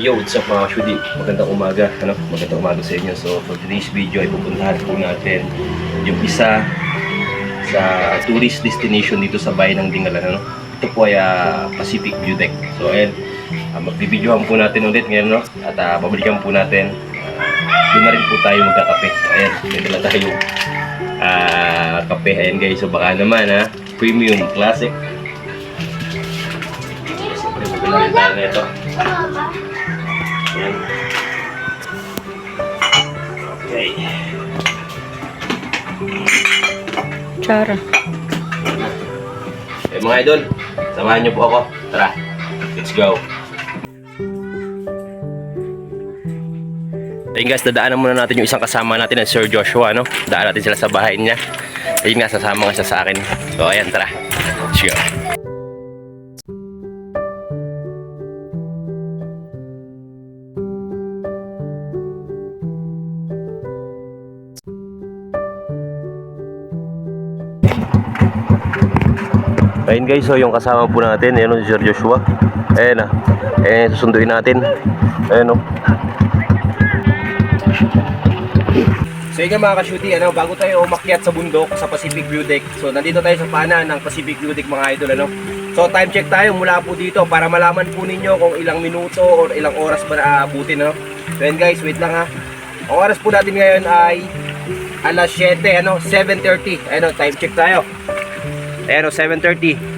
Yo, what's up mga shudi? Magandang umaga, ano? Magandang umaga sa inyo. So, for today's video ay pupuntahan po natin yung isa sa tourist destination dito sa bayan ng Dingalan, ano? Ito po ay ah, Pacific View Deck. So, ayan, uh, magbibidyohan po natin ulit ngayon, no? At uh, babalikan po natin. Ah, doon na rin po tayo magkakape. Ayan, may dala tayo ah kape. Ayan guys, so baka naman ha, premium, classic. Siyempre, rin tayo na ito. Ayan. Okay. Chara. Eh mga idol, samahan niyo po ako. Tara, let's go. Ayun guys, dadaanan muna natin yung isang kasama natin na Sir Joshua, no? Daan natin sila sa bahay niya. Ayun nga, sasama nga siya sa akin. So, ayan, tara. Let's go. Guys, so yung kasama po natin, ayun si Sir Joshua. Ayan na. Eh, susunduin natin. Ayan o. So yun nga mga ka-shooty, ano, bago tayo umakyat sa bundok sa Pacific View Deck. So nandito tayo sa pana ng Pacific View Deck mga idol. Ano? So time check tayo mula po dito para malaman po ninyo kung ilang minuto or ilang oras ba naaabutin. Ano? So yun guys, wait lang ha. Ang oras po natin ngayon ay alas 7, ano, 7.30. Ano, time check tayo. Ayan o, 7.30.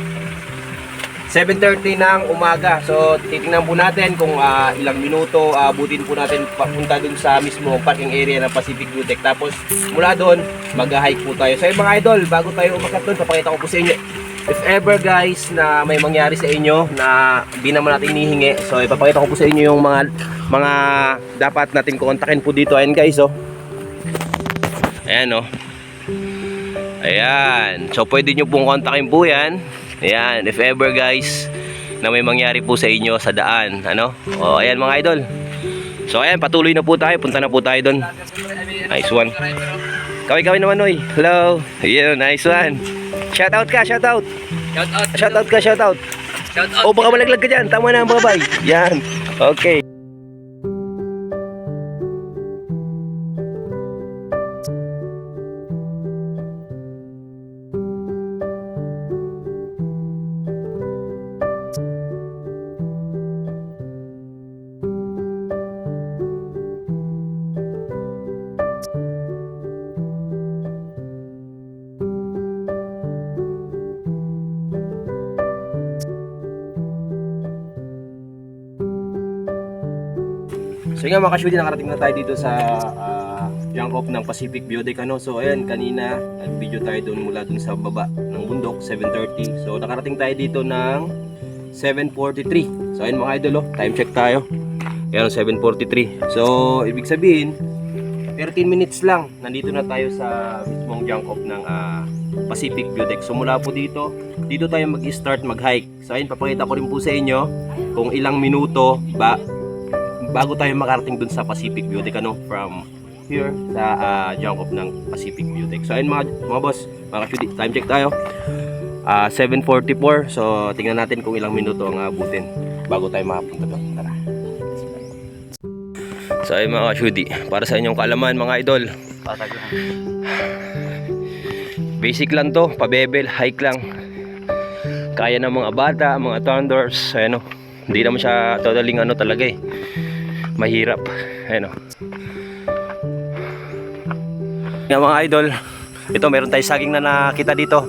7.30 ng umaga. So, titingnan po natin kung ah, ilang minuto abutin po natin papunta dun sa mismo parking area ng Pacific Blue Deck. Tapos, mula doon, mag-hike po tayo. So, mga idol, bago tayo umakyat doon, papakita ko po sa inyo. If ever guys na may mangyari sa inyo na di naman natin hinihingi, so ipapakita ko po sa inyo yung mga mga dapat natin kontakin po dito. Ayan guys, oh. Ayan, oh. Ayan. So, pwede nyo pong kontakin po yan. Ayan. If ever guys, na may mangyari po sa inyo sa daan. Ano? O, ayan mga idol. So, ayan. Patuloy na po tayo. Punta na po tayo doon. Nice one. Kaway-kaway naman, oy. Hello. Ayan, nice one. Shout out ka, shout out. Shout out. Shout out ka, shout out. Shout out. O, baka malaglag ka dyan. Tama na, bye-bye. Yan. Okay. Nga mga ka-shooty, nakarating na tayo dito sa uh, junk off ng Pacific Biodeck ano. So ayan, kanina nag-video tayo doon mula doon sa baba ng bundok, 7.30. So nakarating tayo dito ng 7.43. So ayun mga idol, oh, time check tayo. Ayan, 7.43. So ibig sabihin, 13 minutes lang, nandito na tayo sa mismong junk off ng ah, Pacific Biodeck. So mula po dito, dito tayo mag-start mag-hike. So ayun, papakita ko rin po sa inyo kung ilang minuto ba bago tayo makarating dun sa Pacific Deck ano from here sa uh, junk off ng Pacific Deck. So ayun mga, mga boss, mga shooty, time check tayo. Ah, 7.44 so tingnan natin kung ilang minuto ang abutin bago tayo makapunta doon. Tara. So ayun mga shooty, para sa inyong kaalaman mga idol. Basic lang to, pabebel, hike lang. Kaya ng mga bata, mga thunders, ano. Hindi naman siya totaling ano talaga eh mahirap. Ayun o nga mga idol ito meron tayo saging na nakita dito.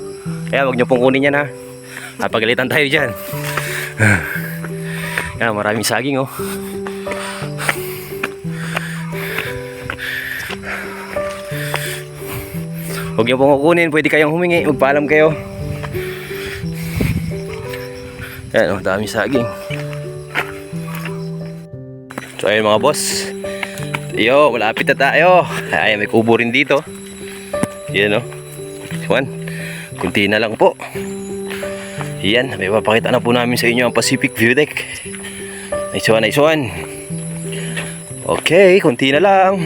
Kaya wag nyo pong kunin yan ha. Napagalitan tayo dyan. Yan maraming saging oh. Huwag niyo pong kukunin, pwede kayong humingi, magpaalam kayo. Yan, oh, dami saging. So ayun mga boss. Yo, malapit na tayo. Ay, may kubo rin dito. Yan oh. Juan. Kunti na lang po. Yan, may papakita na po namin sa inyo ang Pacific View Deck. Nice one, nice one. Okay, kunti na lang.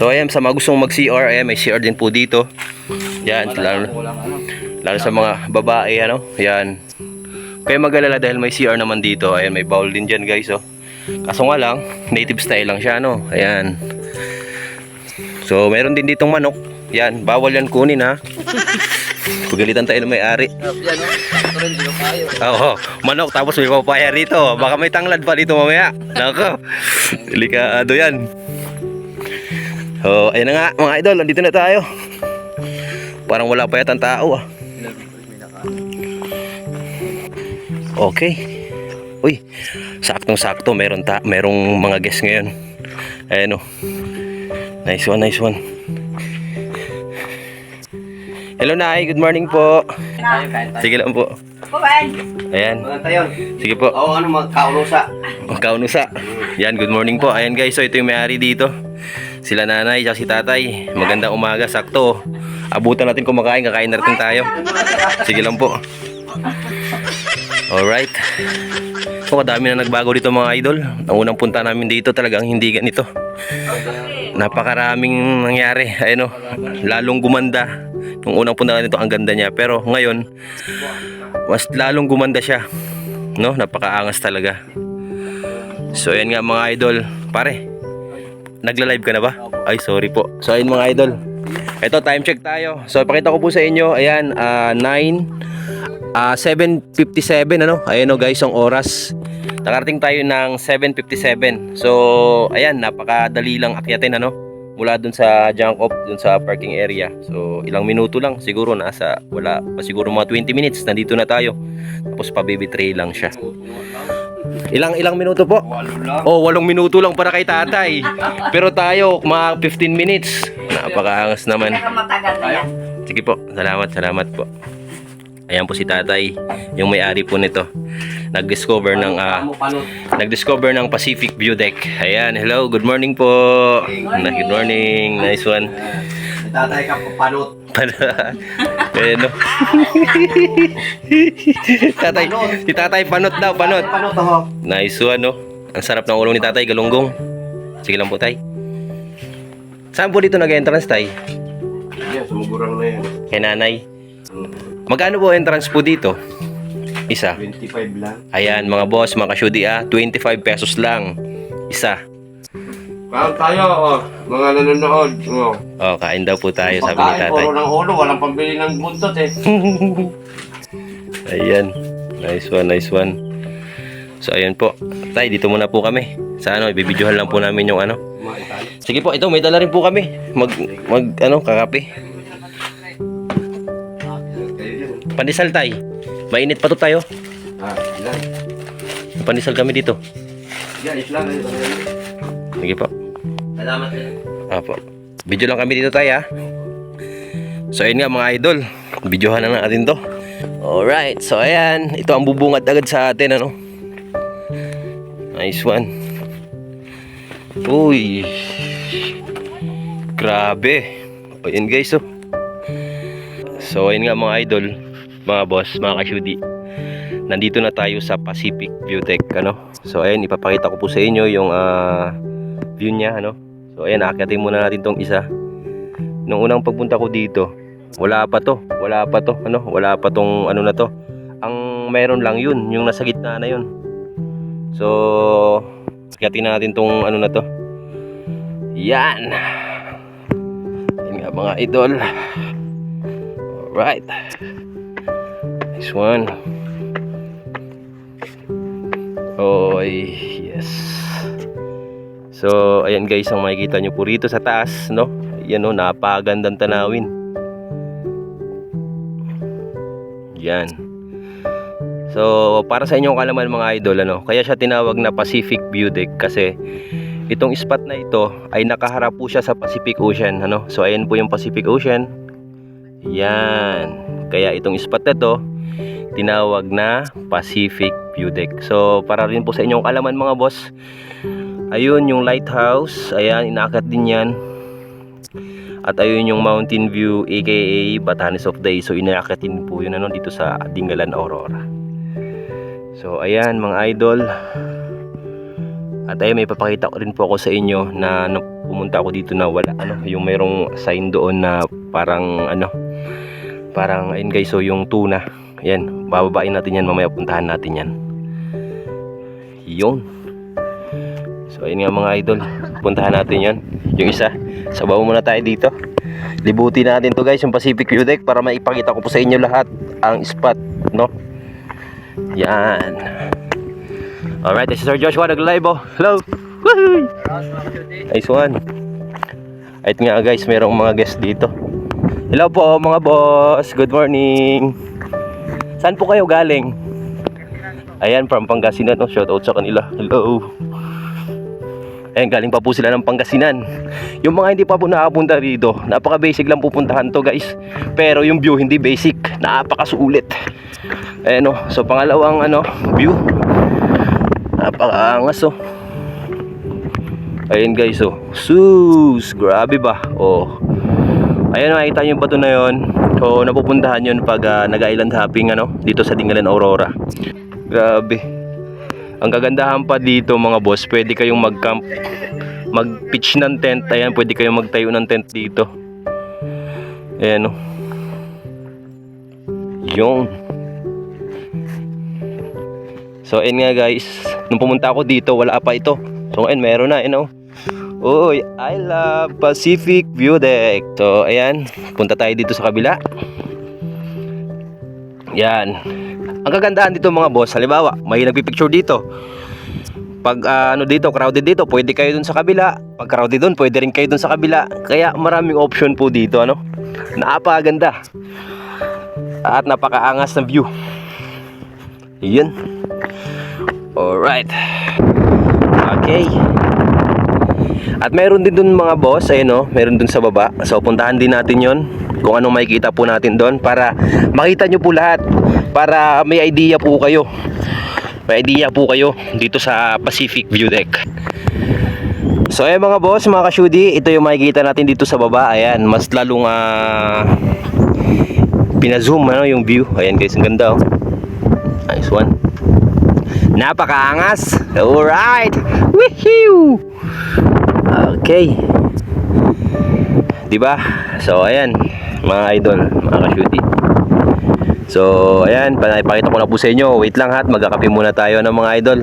So ayan, sa mga gustong mag-CR, ayan, may CR din po dito. Yan, lalo, lalo sa mga babae, ano, yan. Kaya mag-alala dahil may CR naman dito. Ayan, may bowl din dyan guys, oh. Kaso nga lang, native style lang siya, no? Ayan. So, meron din ditong manok. Yan, bawal yan kunin, ha? Pagalitan tayo ng may-ari. Yan o. Ito rin, di kayo. Oo, manok tapos may papaya rito. Baka may tanglad pa dito mamaya. Nako. Delikado yan. Oh, ayun na nga mga idol, andito na tayo. Parang wala pa yata ang tao ah. Okay. Uy, saktong-sakto meron ta merong mga guest ngayon. Ayan oh. Nice one, nice one. Hello Nay, good morning po. Sige lang po. Ayan. Sige po. Oo, ano, magkaunusa. Magkaunusa. Yan, good morning po. Ayan guys, so ito yung may-ari dito. Sila nanay, si tatay. Magandang umaga, sakto. Abutan natin kumakain, kakain na rin tayo. Sige lang po. Alright. So, dami na nagbago dito mga idol. Ang unang punta namin dito talagang hindi ganito. Napakaraming nangyari. Ayun o, lalong gumanda. Nung unang punta dito, ang ganda niya. Pero ngayon, mas lalong gumanda siya. No, napakaangas talaga. So ayan nga mga idol, pare. Nagla-live ka na ba? Ay sorry po. So ayun mga idol. Ito time check tayo. So pakita ko po sa inyo, ayan ah, 9 ah 7:57 ano? Ayan o guys, ang oras. Nakarating tayo ng 7:57. So ayan, napakadali lang akyatin ano? Mula dun sa junk off, dun sa parking area. So ilang minuto lang, siguro nasa wala pa siguro mga 20 minutes nandito na tayo. Tapos pa baby tray lang siya. Ilang ilang minuto po? Walo lang. Oh, walong minuto lang para kay tatay. Pero tayo, mga 15 minutes. Napakaangas naman. Sige po, salamat, salamat po. Ayan po si tatay, yung may-ari po nito. Nag-discover ng panot. nag-discover ng Pacific View Deck. Ayan, hello, good morning po. Good morning, nice one. Tatay ka po panot. Ayan no. tatay, si tatay panot daw, panot. Panot ako. Nice one, no? Ang sarap ng ulo ni tatay, galunggong. Sige lang po, tay. Saan po dito nag-entrance, tay? Yan, sumugurang na yan. Kay nanay. Magkano po entrance po dito? Isa. 25 lang. Ayan, mga boss, mga kasyudi ah, 25 pesos lang. Isa. Kaon tayo, oh. Mga nanonood. Oh. Oh, kain daw po tayo, sabi ni Pagkain, tatay. puro ng ulo. Walang pambili ng buntot eh. Ayan. Nice one, nice one. So, ayan po. Tay, dito muna po kami. Sa ano, ibibidyohan lang po namin yung ano. Sige po, ito, may dala rin po kami. Mag, mag, ano, kakape. Pandesal, tay. Mainit pa to tayo. Ah, ilan? Pandesal kami dito. Yan, islang. Sige po. Salamat din. Apo. Video lang kami dito tayo ha. So ayun nga mga idol. Videohan na natin to. Alright. So ayan. Ito ang bubungad agad sa atin ano. Nice one. Uy. Grabe. Ayan guys oh. So ayun nga mga idol. Mga boss, mga kasyudi. Nandito na tayo sa Pacific View Tech ano. So ayan ipapakita ko po sa inyo yung ah, view niya ano. So ayan, aakyatin muna natin tong isa. Nung unang pagpunta ko dito, wala pa to, wala pa to, ano, wala pa tong ano na to. Ang meron lang yun, yung nasa gitna na yun. So, akyatin na natin tong ano na to. Yan. Yan nga mga idol. Alright. Nice one. Oh, yes. So, ayan guys, ang makikita nyo po rito sa taas, no? Ayan o, napagandang tanawin. Yan. So, para sa inyong kalaman mga idol, ano, kaya siya tinawag na Pacific View Deck kasi itong spot na ito ay nakaharap po siya sa Pacific Ocean, ano? So, ayan po yung Pacific Ocean. Yan. Kaya itong spot na to, tinawag na Pacific View Deck. So, para rin po sa inyong kalaman mga boss, Ayun yung lighthouse. Ayan, inaakyat din yan. At ayun yung Mountain View aka Batanes of Day. So inaakyat din po yun ano, dito sa Dingalan, Aurora. So ayan mga idol. At ayun may papakita ko rin po ako sa inyo na nung pumunta ako dito na wala ano, yung mayroong sign doon na parang ano, parang ayun guys, so yung tuna. Yan, bababain natin yan mamaya puntahan natin yan. Yun. So ayun nga mga idol, puntahan natin yan. Yung isa, sabaw muna tayo dito. Libutin natin to guys, yung Pacific View Deck para maipakita ko po sa inyo lahat ang spot, no? Yan. Alright, this is Sir Joshua, nag-live oh. Hello! Woohoo! Nice one. At nga guys, mayroong mga guest dito. Hello po mga boss, good morning. Saan po kayo galing? Ayan, from Pangasinan, no? shout out sa kanila. Hello. Ayan, galing pa po sila ng Pangasinan. Yung mga hindi pa po nakapunta dito, napaka-basic lang pupuntahan to guys. Pero yung view hindi basic, napakasulit. Ayan o, so pangalawang ano, view. Napakaangas oh. Ayan guys oh. Sus, grabe ba? Oh. Ayan makikita niyo yung bato na yon. So napupuntahan yun pag ah, nag-island hopping ano dito sa Dingalan Aurora. Grabe. Ang kagandahan pa dito mga boss, pwede kayong mag-camp, mag-pitch ng tent. Ayan, pwede kayong magtayo ng tent dito. Ayan oh. Yung. So ayun nga guys, nung pumunta ako dito, wala pa ito. So ngayon meron na, you know. Uy, I love Pacific View Deck. So ayan, punta tayo dito sa kabila. Yan. Ang kagandahan dito mga boss, halimbawa, may nagpipicture dito. Pag ah, ano dito, crowded dito, pwede kayo dun sa kabila. Pag crowded dun, pwede rin kayo dun sa kabila. Kaya maraming option po dito, ano. Napakaganda. At napakaangas ng view. Yun. Alright. Okay. At meron din dun mga boss, ayun no, meron dun sa baba. So puntahan din natin yon kung anong makikita po natin doon para makita nyo po lahat para may idea po kayo. May idea po kayo dito sa Pacific View Deck. So ayun mga boss, mga kasyudi, ito yung makikita natin dito sa baba. Ayan, mas lalong ah, pinazoom ano yung view. Ayan guys, ang ganda oh. Nice one. Napakaangas. Alright. Woohoo! Okay. 'Di ba? So ayan, mga idol, mga ka-shooty. So ayan, panaypakita ko na po sa inyo. Wait lang ha, at magkakape muna tayo ng mga idol.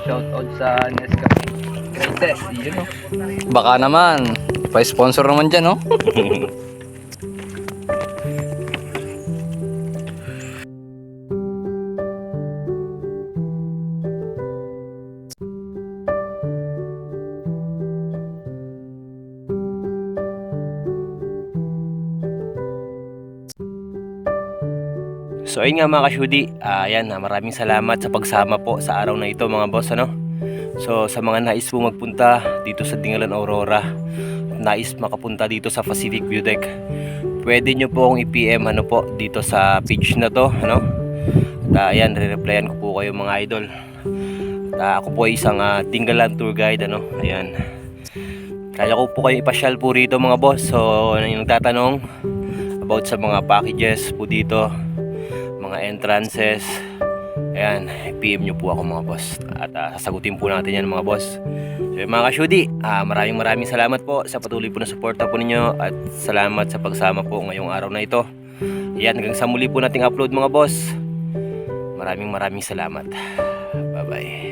Shout out sa Nescafe. Greatest, yun o. Baka naman, pa-sponsor naman dyan, no? So ayun nga mga kasyudi, Ah, ayan, ah, maraming salamat sa pagsama po sa araw na ito mga boss ano. So sa mga nais po magpunta dito sa Dingalan Aurora, nais makapunta dito sa Pacific View Deck, pwede nyo po akong i-PM ano po dito sa page na to ano. At ah, ayan, re-replyan ko po kayo mga idol. At ah, ako po ay isang ah, Dingalan tour guide ano. Ayan. Kaya ko po kayo ipasyal po rito mga boss. So yung nagtatanong about sa mga packages po dito, mga entrances. Ayan, PM nyo po ako mga boss. At ah, sasagutin po natin yan mga boss. So mga kasyudi, ah, maraming maraming salamat po sa patuloy po na suporta po ninyo at salamat sa pagsama po ngayong araw na ito. Ayan, hanggang sa muli po nating upload mga boss. Maraming maraming salamat. Bye bye.